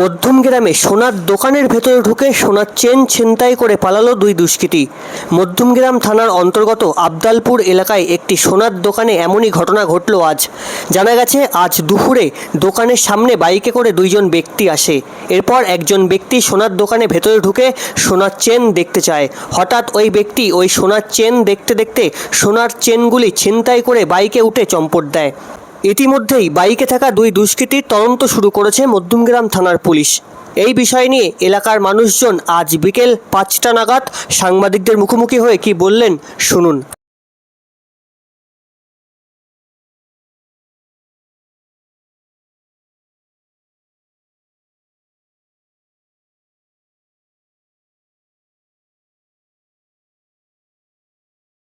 মধ্যম গ্রামে সোনার দোকানের ভেতরে ঢুকে সোনার চেন ছিনতাই করে পালালো দুই দুষ্কৃতী। মধ্যমগ্রাম থানার অন্তর্গত আবদালপুর এলাকায় একটি সোনার দোকানে এমনই ঘটনা ঘটল আজ। জানা গেছে, আজ দুপুরে দোকানের সামনে বাইকে করে দুইজন ব্যক্তি আসে। এরপর একজন ব্যক্তি সোনার দোকানে ভেতরে ঢুকে সোনার চেন দেখতে চায়। হঠাৎ ওই ব্যক্তি ওই সোনার চেন দেখতে দেখতে সোনার চেনগুলি ছিনতাই করে বাইকে উঠে চম্পট দেয়। ইতিমধ্যেই বাইকে থাকা দুই দুষ্কৃতীর তদন্ত শুরু করেছে মধ্যমগ্রাম থানার পুলিশ। এই বিষয় নিয়ে এলাকার মানুষজন আজ বিকেল পাঁচটা নাগাদ সাংবাদিকদের মুখোমুখি হয়ে কি বললেন শুনুন।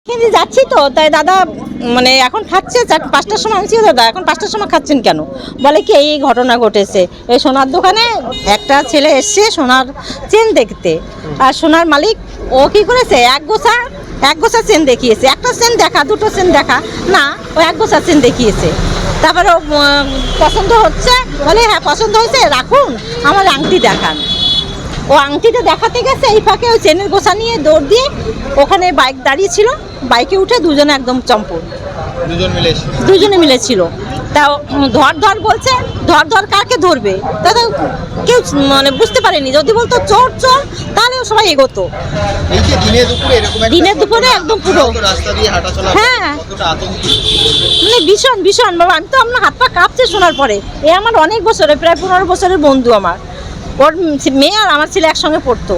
কিন্তু যাচ্ছি তো, তাই দাদা মানে এখন খাচ্ছে পাঁচটার সময় আমি দাদা, এখন পাঁচটার সময় খাচ্ছেন কেন? বলে কি, এই ঘটনা ঘটেছে। এই সোনার দোকানে একটা ছেলে এসছে সোনার চেন দেখতে। আর সোনার মালিক, ও কি করেছে? এক গোছা এক গোছা চেন দেখিয়েছে। একটা চেন দেখা, দুটো চেন দেখা। না, ও এক গোছা চেন দেখিয়েছে। তারপরে পছন্দ হচ্ছে? বলে হ্যাঁ পছন্দ হয়েছে, রাখুন, আমার আংটি দেখান। ও আংটিটা দেখাতে গেছে, এই ফাঁকে ওই চেনের গোছা নিয়ে দৌড় দিয়ে ওখানে বাইক দাঁড়িয়ে ছিল। বাইকে উঠে দুজনে একদম চম্পট। দুজন মিলে দুজনে মিলেছিল তা ধর ধর বলছে ধর ধর কাকে ধরবে? দাদা কেউ মানে বুঝতে পারেনি। যদি বলতো চোর চোর তাহলেও সবাই এগোতো। দিনে দুপুরে একদম পুরো। হ্যাঁ। মানে ভীষণ ভীষণ। বাবা আমি তো আমার হাত পা কাঁপছে শোনার পরে। এ আমার অনেক বছরের প্রায় পনেরো বছরের বন্ধু আমার। ওর মেয়ে আর আমার ছেলে একসঙ্গে পড়তো।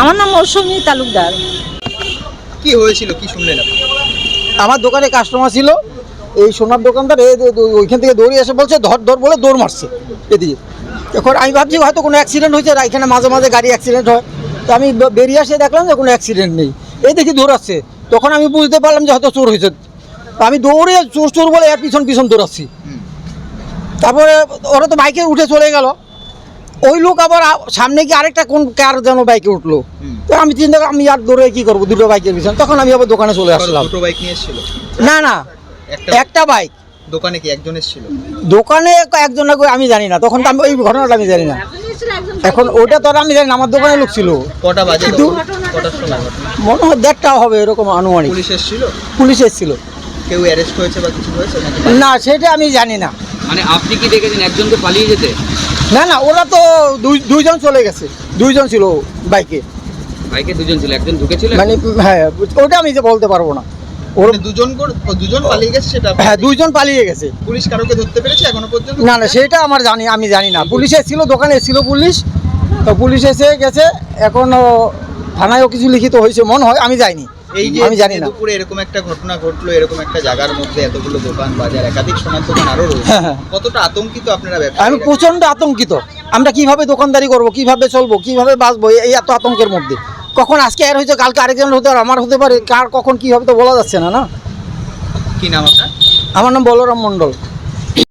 আমার নাম মৌসুমী তালুকদার। কি হয়েছিল? কি শুনলেন আমার দোকানে কাস্টমার ছিল, এই সোনার দোকানদার ওইখান থেকে দৌড়ে এসে বলছে, ধর ধর, বলে দৌড় মারছে এদিকে। এখন আমি ভাবছি, হয়তো কোনো অ্যাক্সিডেন্ট হয়েছে এখানে মাঝে মাঝে গাড়ি অ্যাক্সিডেন্ট হয়। তো আমি বেরিয়ে এসে দেখলাম যে কোনো অ্যাক্সিডেন্ট নেই। এই দেখি দৌড়াচ্ছে। তখন আমি বুঝতে পারলাম যে হয়তো চোর হয়েছে। আমি দৌড়ে চোর চোর বলে এর পিছন পিছন দৌড়াচ্ছি। তারপরে ওরা তো বাইকে উঠে চলে গেল। ওই লোক আবার সামনে গিয়ে আরেকটা কোন কার যেন বাইকে উঠল। তো আমি চিন্তা আমি আর দৌড়ে কি করব? দুটো বাইকের পিছন। তখন আমি আবার দোকানে চলে আসলাম। দুটো বাইক নিয়ে এসেছিল? না না। একটা একটা বাইক দোকানে কি একজন এসেছিল? দোকানে একজন না আমি জানি না। তখন তো আমি ওই ঘটনাটা আমি জানি না। এখন ওটা তো আর আমি জানি না আমার দোকানে লোক ছিল। কটা বাজে কিন্তু-? মনে হয় দেড়টা হবে এরকম আনুমানিক। পুলিশ এসেছিল? পুলিশ এসেছিল। কেউ অ্যারেস্ট হয়েছে বা কিছু হয়েছে না সেটা আমি জানি না। মানে আপনি কি দেখেছেন একজনকে পালিয়ে যেতে? না না ওরা তো দুই দুইজন চলে গেছে। দুইজন ছিল বাইকে। বাইকে দুজন ছিল একজন ঢুকেছিল মানে হ্যাঁ ওটা আমি যে বলতে পারব না। ওর মানে দুজন করে দুজন পালিয়ে গেছে সেটা হ্যাঁ দুইজন পালিয়ে গেছে। পুলিশ কারোকে ধরতে পেরেছে এখনও পর্যন্ত? না না সেটা আমার জানি আমি জানি না। পুলিশ এসেছিল দোকানে এসেছিল পুলিশ। তো পুলিশ এসে গেছে এখনও থানায়ও কিছু লিখিত হয়েছে মনে হয় আমি যাইনি এই যে আমি জানি না। দুপুরে এরকম একটা ঘটনা ঘটলো এরকম একটা জায়গার মধ্যে এতগুলো দোকান বাজার একাধিক সোনার দোকান আরও হ্যাঁ, হ্যাঁ। কতটা আতঙ্কিত আপনারা আমি? প্রচণ্ড আতঙ্কিত। আমরা কীভাবে দোকানদারি করব কীভাবে চলবো কীভাবে বাঁচবো এই- এই এত আতঙ্কের মধ্যে। কখন আজকে এর হয়েছে কালকে আরেকজন হতে পারে আমার হতে পারে কার কখন কি হবে তো বলা যাচ্ছে না না? কি নাম আপনার? আমার নাম বলরাম মণ্ডল।